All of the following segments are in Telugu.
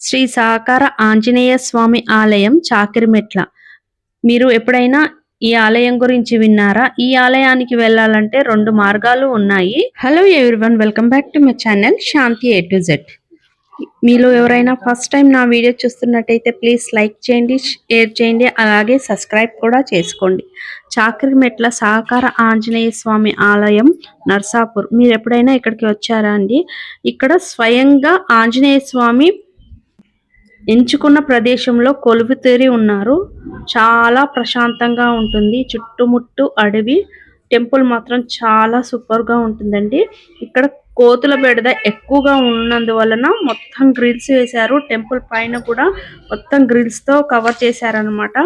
శ్రీ సహకార ఆంజనేయ స్వామి ఆలయం చాకిరిమెట్ల. మీరు ఎప్పుడైనా ఈ ఆలయం గురించి విన్నారా? ఈ ఆలయానికి వెళ్ళాలంటే రెండు మార్గాలు ఉన్నాయి. Hello everyone welcome back to my channel Shanti A to Z మీలో ఎవరైనా ఫస్ట్ టైం నా వీడియో చూస్తున్నట్టయితే ప్లీజ్ లైక్ చేయండి షేర్ చేయండి అలాగే సబ్స్క్రైబ్ కూడా చేసుకోండి. చాకిరిమెట్ల సహకార ఆంజనేయ స్వామి ఆలయం నర్సాపూర్. మీరు ఎప్పుడైనా ఇక్కడికి వచ్చారా అండి? ఇక్కడ స్వయంగా ఆంజనేయ స్వామి ఎంచుకున్న ప్రదేశంలో కొలువుతీరి ఉన్నారు. చాలా ప్రశాంతంగా ఉంటుంది. చుట్టుముట్టు అడవి టెంపుల్ మాత్రం చాలా సూపర్గా ఉంటుందండి. ఇక్కడ కోతుల బెడద ఎక్కువగా ఉన్నందువలన మొత్తం గ్రిల్స్ వేశారు. టెంపుల్ పైన కూడా మొత్తం గ్రిల్స్తో కవర్ చేశారనమాట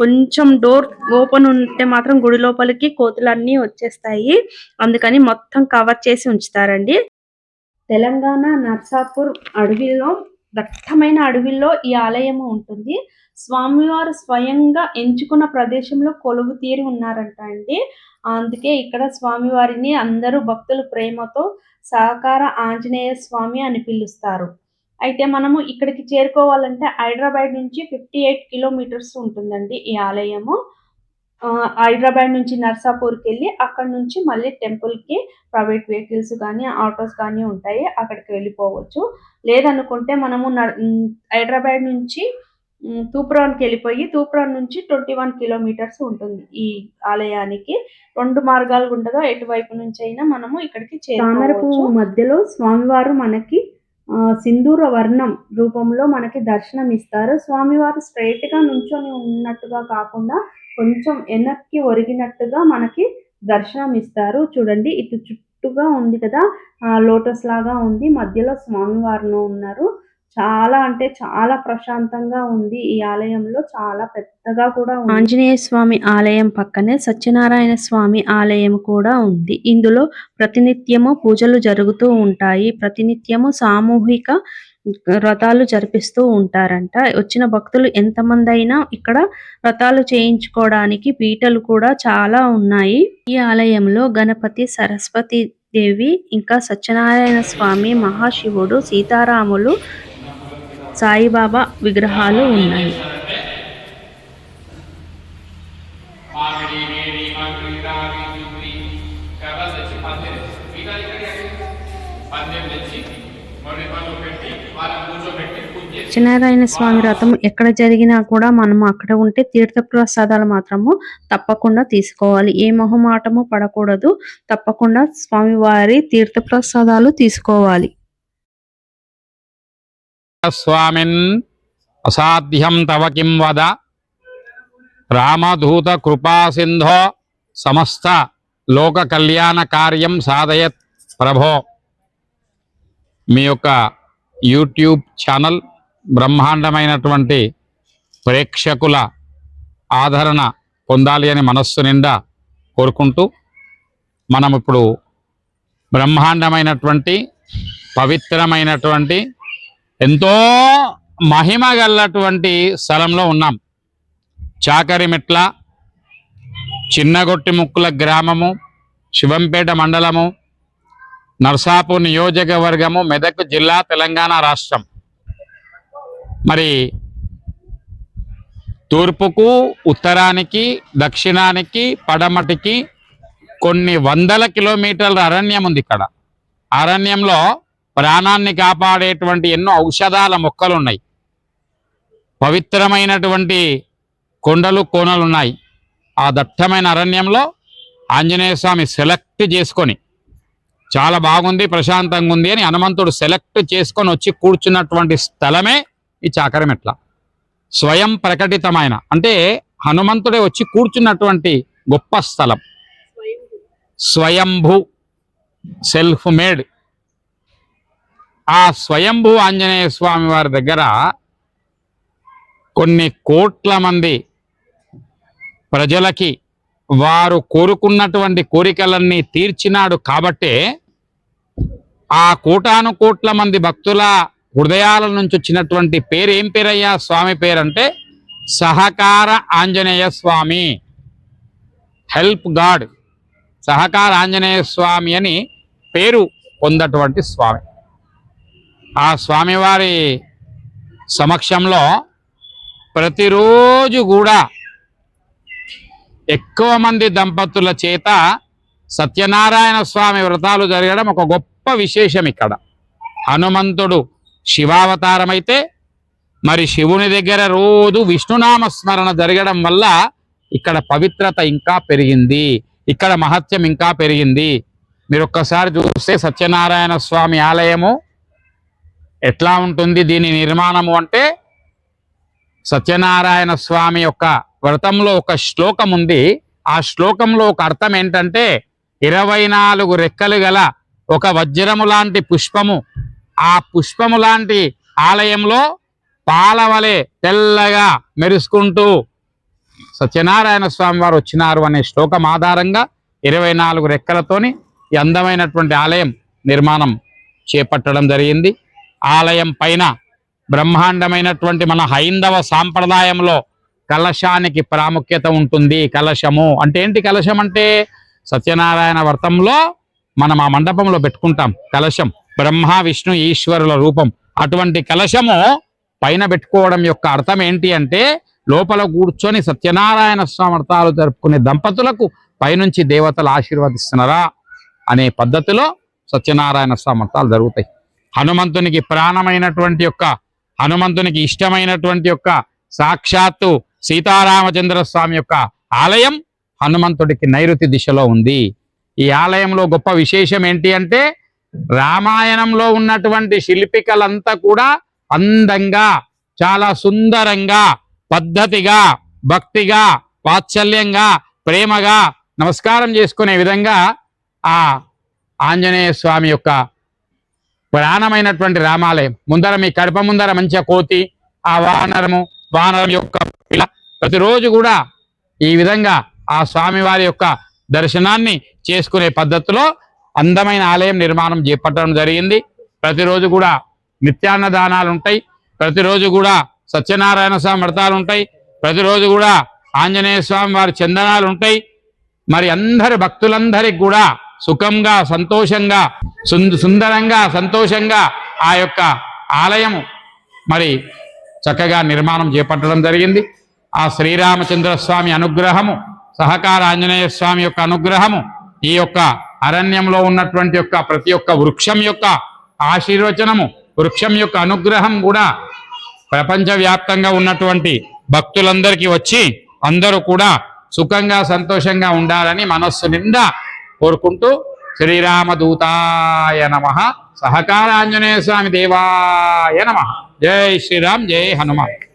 కొంచెం డోర్ ఓపెన్ ఉంటే మాత్రం గుడి లోపలికి కోతులన్నీ వచ్చేస్తాయి. అందుకని మొత్తం కవర్ చేసి ఉంచుతారండి. తెలంగాణ నర్సాపూర్ అడవిలో దట్టమైన అడవిలో ఈ ఆలయం ఉంటుంది. స్వామివారు స్వయంగా ఎంచుకున్న ప్రదేశంలో కొలువు తీరి ఉన్నారంట అండి. అందుకే ఇక్కడ స్వామివారిని అందరూ భక్తులు ప్రేమతో సహకార ఆంజనేయ స్వామి అని పిలుస్తారు. అయితే మనము ఇక్కడికి చేరుకోవాలంటే హైదరాబాద్ నుంచి ఫిఫ్టీ ఎయిట్ కిలోమీటర్స్ ఉంటుందండి ఈ ఆలయము. హైదరాబాద్ నుంచి నర్సాపూర్కి వెళ్ళి అక్కడ నుంచి మళ్ళీ టెంపుల్కి ప్రైవేట్ వెహికల్స్ కానీ ఆటోస్ కానీ ఉంటాయి. అక్కడికి వెళ్ళిపోవచ్చు. లేదనుకుంటే మనము హైదరాబాద్ నుంచి తూపురానికి తూప్రాన్కి వెళ్ళిపోయి తూప్రాన్ నుంచి ట్వంటీ వన్ కిలోమీటర్స్ ఉంటుంది ఈ ఆలయానికి. రెండు మార్గాలు ఉండగా ఎటువైపు నుంచి అయినా మనము ఇక్కడికి చేరుకోవచ్చు. మధ్యలో స్వామివారు మనకి సింధూర వర్ణం రూపంలో మనకి దర్శనం ఇస్తారు స్వామివారు స్ట్రైట్గా నుంచొని ఉన్నట్టుగా కాకుండా కొంచెం వెనక్కి ఒరిగినట్టుగా మనకి దర్శనం ఇస్తారు చూడండి ఇటు చుట్టుగా ఉంది కదా లోటస్ లాగా ఉంది. మధ్యలో స్వామివారిను ఉన్నారు. చాలా అంటే చాలా ప్రశాంతంగా ఉంది ఈ ఆలయంలో. చాలా పెద్దగా కూడా ఆంజనేయ స్వామి ఆలయం పక్కనే సత్యనారాయణ స్వామి ఆలయం కూడా ఉంది. ఇందులో ప్రతినిత్యము పూజలు జరుగుతూ ఉంటాయి. ప్రతినిత్యము సామూహిక వ్రతాలు జరిపిస్తూ ఉంటారంట. వచ్చిన భక్తులు ఎంతమంది అయినా ఇక్కడ వ్రతాలు చేయించుకోవడానికి పీటలు కూడా చాలా ఉన్నాయి. ఈ ఆలయంలో గణపతి సరస్వతి దేవి ఇంకా సత్యనారాయణ స్వామి మహాశివుడు సీతారాములు సాయిబాబా విగ్రహాలు ఉన్నాయి. సత్యనారాయణ స్వామి వ్రతం ఎక్కడ జరిగినా కూడా మనం అక్కడ ఉంటే తీర్థ ప్రసాదాలు మాత్రము తప్పకుండా తీసుకోవాలి. ఏ మొహమాటము పడకూడదు. తప్పకుండా స్వామివారి తీర్థ ప్రసాదాలు తీసుకోవాలి. స్వామిన్ అసాధ్యం తవ కిం వద? రామధూత కృపా సింధో సమస్త లోక కళ్యాణ కార్యం సాధయత్ ప్రభో. మీ యొక్క యూట్యూబ్ ఛానల్ బ్రహ్మాండమైనటువంటి ప్రేక్షకుల ఆదరణ పొందాలి అని మనస్సు నిండా కోరుకుంటూ మనం ఇప్పుడు బ్రహ్మాండమైనటువంటి పవిత్రమైనటువంటి ఎంతో మహిమ గల్లటువంటి స్థలంలో ఉన్నాం. చాకరిమెట్ల చిన్నగొట్టి ముక్కుల గ్రామము శివంపేట మండలము నర్సాపూర్ నియోజకవర్గము మెదక్ జిల్లా తెలంగాణ రాష్ట్రం. మరి తూర్పుకు ఉత్తరానికి దక్షిణానికి పడమటికి కొన్ని వందల కిలోమీటర్ల అరణ్యం ఉంది ఇక్కడ. అరణ్యంలో ప్రాణాన్ని కాపాడేటువంటి ఎన్నో ఔషధాల మొక్కలు ఉన్నాయి పవిత్రమైనటువంటి కొండలు కోనలు ఉన్నాయి ఆ దట్టమైన అరణ్యంలో ఆంజనేయ స్వామి సెలెక్ట్ చేసుకొని చాలా బాగుంది ప్రశాంతంగా ఉంది అని హనుమంతుడు సెలెక్ట్ చేసుకొని వచ్చి కూర్చున్నటువంటి స్థలమే ఈ చాకరమెట్ల స్వయం ప్రకటితమైన అంటే హనుమంతుడే వచ్చి కూర్చున్నటువంటి గొప్ప స్థలం. స్వయంభూ సెల్ఫ్ మేడ్ ఆ స్వయంభూ ఆంజనేయ స్వామి వారి దగ్గర కొన్ని కోట్ల మంది ప్రజలకి వారు కోరుకున్నటువంటి కోరికలన్నీ తీర్చినాడు కాబట్టే ఆ కోటాను కోట్ల మంది భక్తుల హృదయాల నుంచి వచ్చినటువంటి పేరు ఏం పేరయ్యా? స్వామి పేరంటే సహకార ఆంజనేయ స్వామి. Help God. సహకార ఆంజనేయ స్వామి అని పేరు పొందటువంటి స్వామి. ఆ స్వామివారి సమక్షంలో ప్రతిరోజు కూడా ఎక్కువ మంది దంపతుల చేత సత్యనారాయణ స్వామి వ్రతాలు జరగడం ఒక గొప్ప విశేషం ఇక్కడ. హనుమంతుడు శివావతారం అయితే మరి శివుని దగ్గర రోజు విష్ణునామ స్మరణ జరగడం వల్ల ఇక్కడ పవిత్రత ఇంకా పెరిగింది. ఇక్కడ మహత్యం ఇంకా పెరిగింది. మీరు ఒక్కసారి చూస్తే సత్యనారాయణ స్వామి ఆలయము ఎట్లా ఉంటుంది? దీని నిర్మాణము అంటే సత్యనారాయణ స్వామి యొక్క వ్రతంలో ఒక శ్లోకం ఉంది. ఆ శ్లోకంలో ఒక అర్థం ఏంటంటే ఇరవై నాలుగు రెక్కలు గల ఒక వజ్రము లాంటి పుష్పము ఆ పుష్పము లాంటి ఆలయంలో పాలవలే తెల్లగా మెరుసుకుంటూ సత్యనారాయణ స్వామి వారు వచ్చినారు అనే శ్లోకం ఆధారంగా ఇరవై నాలుగు రెక్కలతోని ఈ అందమైనటువంటి ఆలయం నిర్మాణం చేపట్టడం జరిగింది. ఆలయం పైన బ్రహ్మాండమైనటువంటి మన హైందవ సాంప్రదాయంలో కలశానికి ప్రాముఖ్యత ఉంటుంది. కలశము అంటే ఏంటి? కలశం అంటే సత్యనారాయణ వ్రతంలో మనం ఆ మండపంలో పెట్టుకుంటాం కలశం. బ్రహ్మ విష్ణు ఈశ్వరుల రూపం. అటువంటి కలశము పైన పెట్టుకోవడం యొక్క అర్థం ఏంటి అంటే లోపల కూర్చొని సత్యనారాయణ స్వామర్థాలు జరుపుకునే దంపతులకు పైనుంచి దేవతలు ఆశీర్వదిస్తున్నారా అనే పద్ధతిలో సత్యనారాయణ స్వామర్థాలు జరుగుతాయి. హనుమంతునికి ప్రాణమైనటువంటి యొక్క హనుమంతునికి ఇష్టమైనటువంటి యొక్క సాక్షాత్తు సీతారామచంద్ర స్వామి యొక్క ఆలయం హనుమంతుడికి నైరుతి దిశలో ఉంది. ఈ ఆలయంలో గొప్ప విశేషం ఏంటి అంటే రామాయణంలో ఉన్నటువంటి శిల్పికలంతా కూడా అందంగా చాలా సుందరంగా పద్ధతిగా భక్తిగా వాత్సల్యంగా ప్రేమగా నమస్కారం చేసుకునే విధంగా ఆ ఆంజనేయ స్వామి యొక్క ప్రాణమైనటువంటి రామాలయం. ముందర మీ కడప ముందర మంచిగా కోతి ఆ వానరము వానరం యొక్క ఇలా ప్రతిరోజు కూడా ఈ విధంగా ఆ స్వామివారి యొక్క దర్శనాన్ని చేసుకునే పద్ధతిలో అందమైన ఆలయం నిర్మాణం చేపట్టడం జరిగింది. ప్రతిరోజు కూడా నిత్యాన్నదానాలు ఉంటాయి. ప్రతిరోజు కూడా సత్యనారాయణ స్వామి వ్రతాలు ఉంటాయి. ప్రతిరోజు కూడా ఆంజనేయ స్వామి వారి చందనాలు ఉంటాయి. మరి అందరి భక్తులందరికి కూడా సుఖంగా సంతోషంగా సుందరంగా సంతోషంగా ఆ యొక్క ఆలయము మరి చక్కగా నిర్మాణం చేపట్టడం జరిగింది. ఆ శ్రీరామచంద్ర స్వామి అనుగ్రహము సహకార ఆంజనేయ స్వామి యొక్క అనుగ్రహము ఈ యొక్క అరణ్యంలో ఉన్నటువంటి యొక్క ప్రతి ఒక్క వృక్షం యొక్క ఆశీర్వచనము వృక్షం యొక్క అనుగ్రహం కూడా ప్రపంచవ్యాప్తంగా ఉన్నటువంటి భక్తులందరికీ వచ్చి అందరూ కూడా సుఖంగా సంతోషంగా ఉండాలని మనస్సు నిండా కోరుకుంటూ శ్రీరామదూతాయ నమ. సహకార ఆంజనేయ స్వామి దేవాయ నమ. జై శ్రీరామ్ జై హనుమాన్.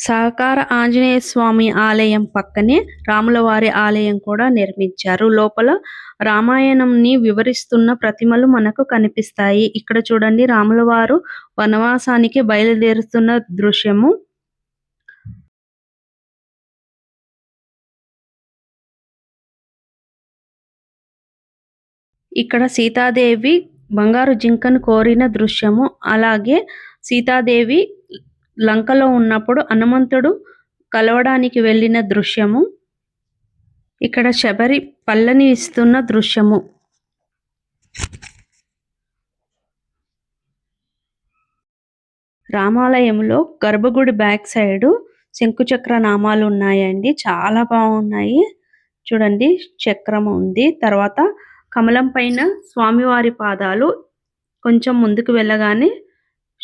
సహకార ఆంజనేయ స్వామి ఆలయం పక్కనే రాములవారి ఆలయం కూడా నిర్మించారు. లోపల రామాయణంని వివరిస్తున్న ప్రతిమలు మనకు కనిపిస్తాయి. ఇక్కడ చూడండి రాములవారు వనవాసానికి బయలుదేరుతున్న దృశ్యము. ఇక్కడ సీతాదేవి బంగారు జింకను కోరిన దృశ్యము. అలాగే సీతాదేవి లంకలో ఉన్నప్పుడు హనుమంతుడు కలవడానికి వెళ్ళిన దృశ్యము. ఇక్కడ శబరి పళ్ళని ఇస్తున్న దృశ్యము. రామాలయంలో గర్భగుడి బ్యాక్ సైడ్ శంకుచక్ర నామాలు ఉన్నాయండి. చాలా బాగున్నాయి. చూడండి చక్రం ఉంది. తర్వాత కమలం పైన స్వామివారి పాదాలు కొంచెం ముందుకు వెళ్ళగానే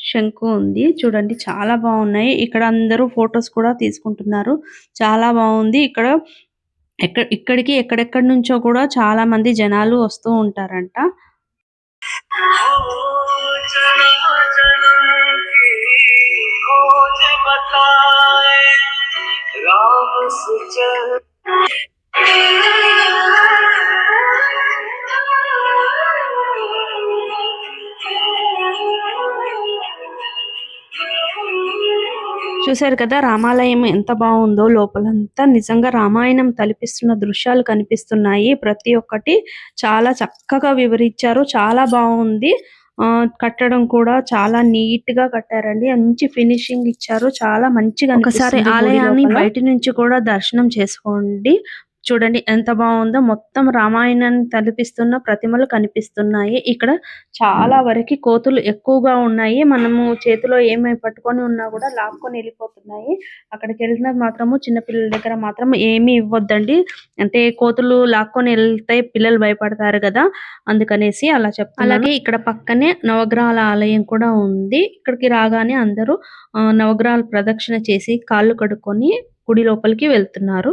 శంకు ఉంది చూడండి చాలా బాగున్నాయి ఇక్కడ అందరూ ఫొటోస్ కూడా తీసుకుంటున్నారు చాలా బాగుంది ఇక్కడ ఎక్కడ ఇక్కడికి ఎక్కడెక్కడి నుంచో కూడా చాలా మంది జనాలు వస్తూ ఉంటారంట చూశారు కదా రామాలయం ఎంత బాగుందో లోపలంతా నిజంగా రామాయణం తలపిస్తున్న దృశ్యాలు కనిపిస్తున్నాయి. ప్రతి ఒక్కటి చాలా చక్కగా వివరించారు. చాలా బాగుంది. ఆ కట్టడం కూడా చాలా నీట్గా కట్టారండి. మంచి ఫినిషింగ్ ఇచ్చారు. చాలా మంచిగా ఒకసారి ఆలయాన్ని. బయట నుంచి కూడా దర్శనం చేసుకోండి. చూడండి ఎంత బాగుందో. మొత్తం రామాయణాన్ని తలపిస్తున్న ప్రతిమలు కనిపిస్తున్నాయి. ఇక్కడ చాలా వరకు కోతులు ఎక్కువగా ఉన్నాయి. మనము చేతిలో ఏమై పట్టుకొని ఉన్నా కూడా లాక్కొని వెళ్ళిపోతున్నాయి. అక్కడికి వెళ్ళినది మాత్రము చిన్న పిల్లల దగ్గర మాత్రం ఏమీ ఇవ్వద్దండి. అంటే కోతులు లాక్కొని వెళ్తే పిల్లలు భయపడతారు కదా. అందుకనేసి అలా చెప్తాను అలాగే ఇక్కడ పక్కనే నవగ్రహాల ఆలయం కూడా ఉంది. ఇక్కడికి రాగానే అందరూ నవగ్రహాలు ప్రదక్షిణ చేసి కాళ్ళు కడుక్కొని గుడి లోపలికి వెళ్తున్నారు.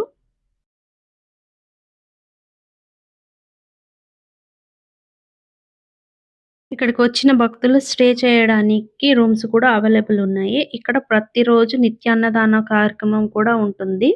ఇక్కడికి వచ్చిన భక్తులు స్టే చేయడానికి రూమ్స్ కూడా అవైలబుల్ ఉన్నాయి. ఇక్కడ ప్రతిరోజు నిత్యాన్నదాన కార్యక్రమం కూడా ఉంటుంది.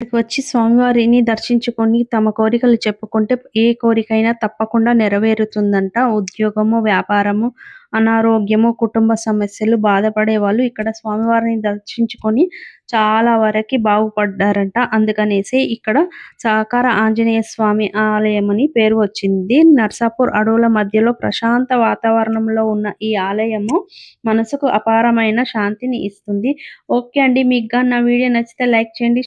ఇక్కడికి వచ్చి స్వామివారిని దర్శించుకొని తమ కోరికలు చెప్పుకుంటే ఏ కోరికైనా తప్పకుండా నెరవేరుతుందంట. ఉద్యోగము వ్యాపారము అనారోగ్యము కుటుంబ సమస్యలు బాధపడే వాళ్ళు ఇక్కడ స్వామివారిని దర్శించుకొని చాలా వరకు బాగుపడ్డారంట. అందుకనేసి ఇక్కడ సహకార ఆంజనేయ స్వామి ఆలయం అని పేరు వచ్చింది. నర్సాపూర్ అడవుల మధ్యలో ప్రశాంత వాతావరణంలో ఉన్న ఈ ఆలయము మనసుకు అపారమైన శాంతిని ఇస్తుంది. ఓకే అండి మీకు నా వీడియో నచ్చితే లైక్ చేయండి